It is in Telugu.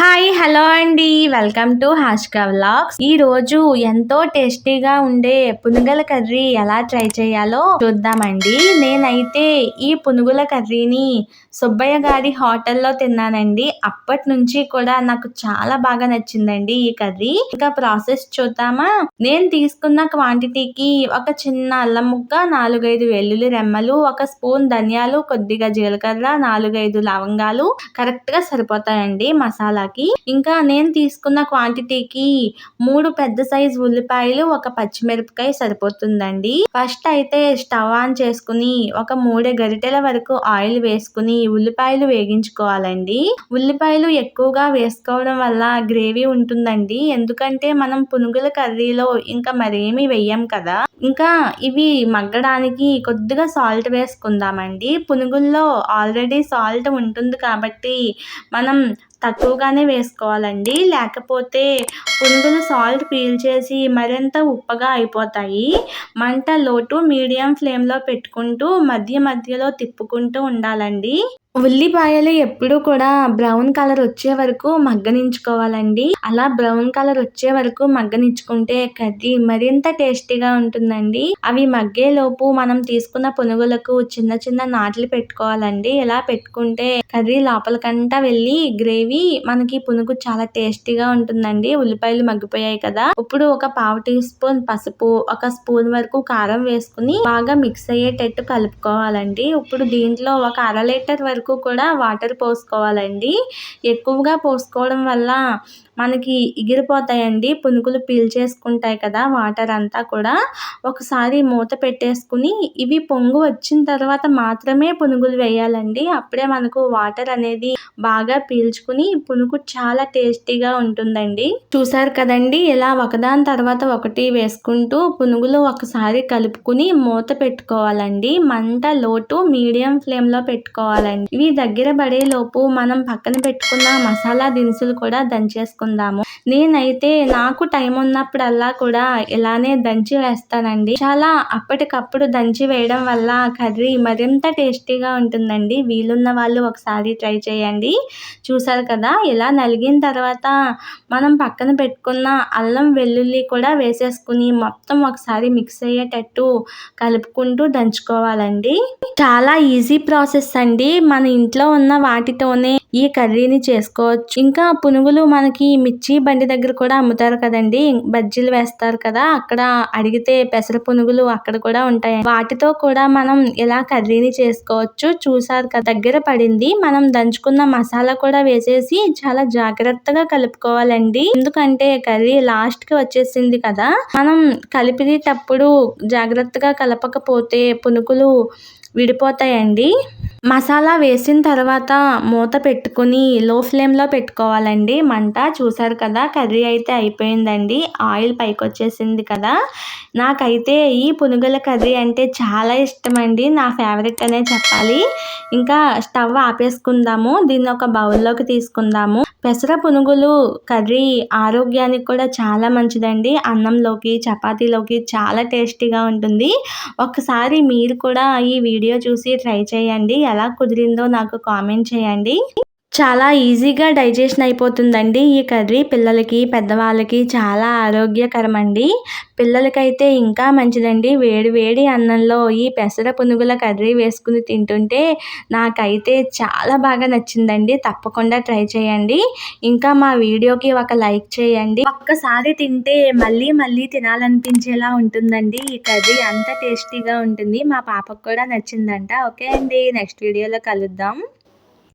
హాయ్ హలో అండి. Welcome to హాష్కా vlogs. ఈ రోజు ఎంతో టేస్టీగా ఉండే పునుగల కర్రీ ఎలా ట్రై చేయాలో చూద్దామండి. నేనైతే ఈ పునుగుల కర్రీని సుబ్బయ్య గారి హోటల్లో తిన్నానండి. అప్పటి నుంచి కూడా నాకు చాలా బాగా నచ్చిందండి ఈ కర్రీ. ఇంకా ప్రాసెస్ చూద్దామా? నేను తీసుకున్న క్వాంటిటీకి ఒక చిన్న అల్లం ముక్క నాలుగైదు వెల్లుల్లి రెమ్మలు ఒక స్పూన్ ధనియాలు కొద్దిగా జీలకర్ర నాలుగైదు లవంగాలు. కరెక్ట్గా సరిపోతాయండి మసాలాకి ఇంకా నేను తీసుకున్న క్వాంటిటీకి మూడు పెద్ద సైజ్ ఉల్లిపాయలు ఒక పచ్చిమిరపకాయ సరిపోతుందండి. ఫస్ట్ అయితే స్టవ్ ఆన్ చేసుకుని ఒక మూడు గరిటెల వరకు ఆయిల్ వేసుకుని ఉల్లిపాయలు వేగించుకోవాలండి. ఉల్లిపాయలు ఎక్కువగా వేసుకోవడం వల్ల గ్రేవీ ఉంటుందండి. ఎందుకంటే మనం పునుగుల కర్రీలో ఇంకా మరేమి వెయ్యం కదా. ఇంకా ఇవి మగ్గడానికి కొద్దిగా సాల్ట్ వేసుకుందామండి. పునుగుల్లో ఆల్రెడీ సాల్ట్ ఉంటుంది కాబట్టి మనం తక్కువగానే వేసుకోవాలండి. లేకపోతే పునుగులు సాల్ట్ పీల్చేసి మరింత ఉప్పగా అయిపోతాయి. మంట లోటు మీడియం ఫ్లేమ్లో పెట్టుకుంటూ మధ్య మధ్యలో తిప్పుకుంటూ ఉండాలండి. ఉల్లిపాయలు ఎప్పుడు కూడా బ్రౌన్ కలర్ వచ్చే వరకు మగ్గనించుకోవాలండి. అలా బ్రౌన్ కలర్ వచ్చే వరకు మగ్గనించుకుంటే కర్రీ మరింత టేస్టీగా ఉంటుందండి. అవి మగ్గే లోపు మనం తీసుకున్న పునుగులకు చిన్న చిన్న నాట్లు పెట్టుకోవాలండి. ఇలా పెట్టుకుంటే కర్రీ లోపలికంటా వెళ్ళి గ్రేవీ మనకి పునుగు చాలా టేస్టీగా ఉంటుందండి. ఉల్లిపాయలు మగ్గిపోయాయి కదా. ఇప్పుడు ఒక పావు టీ స్పూన్ పసుపు ఒక స్పూన్ వరకు కారం వేసుకుని బాగా మిక్స్ అయ్యేటట్టు కలుపుకోవాలండి. ఇప్పుడు దీంట్లో ఒక అర లీటర్ వరకు వరకు కూడా వాటర్ పోసుకోవాలండి. ఎక్కువగా పోసుకోవడం వల్ల మనకి ఎగిరిపోతాయండి. పునుగులు పీల్చేసుకుంటాయి కదా వాటర్ అంతా కూడా. ఒకసారి మూత పెట్టేసుకుని ఇవి పొంగు వచ్చిన తర్వాత మాత్రమే పునుగులు వేయాలండి. అప్పుడే మనకు వాటర్ అనేది బాగా పీల్చుకుని పునుగు చాలా టేస్టీగా ఉంటుందండి. చూసారు కదండి ఇలా ఒకదాని తర్వాత ఒకటి వేసుకుంటూ పునుగులు ఒకసారి కలుపుకుని మూత పెట్టుకోవాలండి. మంట లోటు మీడియం ఫ్లేమ్లో పెట్టుకోవాలండి. ఇవి దగ్గర పడే లోపు మనం పక్కన పెట్టుకున్న మసాలా దినుసులు కూడా దంచేసుకుందాము. నేనైతే నాకు టైం ఉన్నప్పుడల్లా కూడా ఇలానే దంచి వేస్తానండి. చాలా అప్పటికప్పుడు దంచి వేయడం వల్ల కర్రీ మరింత టేస్టీగా ఉంటుందండి. వీలున్న వాళ్ళు ఒకసారి ట్రై చేయండి. చూసారు కదా ఇలా నలిగిన తర్వాత మనం పక్కన పెట్టుకున్న అల్లం వెల్లుల్లి కూడా వేసేసుకుని మొత్తం ఒకసారి మిక్స్ అయ్యేటట్టు కలుపుకుంటూ దంచుకోవాలండి. చాలా ఈజీ ప్రాసెస్ అండి. మన ఇంట్లో ఉన్న వాటితోనే ఈ కర్రీని చేసుకోవచ్చు. ఇంకా పునుగులు మనకి మిర్చి బండి దగ్గర కూడా అమ్ముతారు కదండి. బజ్జీలు వేస్తారు కదా అక్కడ అడిగితే పెసర పునుగులు అక్కడ కూడా ఉంటాయి. వాటితో కూడా మనం ఇలా కర్రీని చేసుకోవచ్చు చూసారు కదా. దగ్గర పడింది. మనం దంచుకున్న మసాలా కూడా వేసేసి చాలా జాగ్రత్తగా కలుపుకోవాలండి. ఎందుకంటే కర్రీ లాస్ట్కి వచ్చేసింది కదా. మనం కలిపేటప్పుడు జాగ్రత్తగా కలపకపోతే పునుగులు విడిపోతాయండి. మసాలా వేసిన తర్వాత మూత పెట్టుకుని లో ఫ్లేమ్లో పెట్టుకోవాలండి. మంట చూసారు కదా కర్రీ అయితే అయిపోయిందండి. ఆయిల్ పైకి వచ్చేసింది కదా. నాకైతే ఈ పునుగుల కర్రీ అంటే చాలా ఇష్టం అండి నా ఫేవరెట్ అనే చెప్పాలి. ఇంకా స్టవ్ ఆపేసుకుందాము. దీన్ని ఒక బౌల్లోకి తీసుకుందాము. పెసర పునుగులు కర్రీ ఆరోగ్యానికి కూడా చాలా మంచిదండి. అన్నంలోకి చపాతీలోకి చాలా టేస్టీగా ఉంటుంది. ఒకసారి మీరు కూడా ఈ వీడియో చూసి ట్రై చేయండి. ఎలా కుదిరిందో నాకు కామెంట్ చేయండి. చాలా ఈజీగా డైజెషన్ అయిపోతుందండి ఈ కర్రీ. పిల్లలకి పెద్దవాళ్ళకి చాలా ఆరోగ్యకరం అండి పిల్లలకైతే ఇంకా మంచిదండి. వేడి వేడి అన్నంలో ఈ పెసర పునుగుల కర్రీ వేసుకుని తింటుంటే నాకైతే చాలా బాగా నచ్చిందండి. తప్పకుండా ట్రై చేయండి. ఇంకా మా వీడియోకి ఒక లైక్ చేయండి. ఒక్కసారి తింటే మళ్ళీ మళ్ళీ తినాలనిపించేలా ఉంటుందండి. ఈ కర్రీ అంత టేస్టీగా ఉంటుంది. మా పాపకు కూడా నచ్చిందంట. ఓకే అండి. నెక్స్ట్ వీడియోలో కలుద్దాం.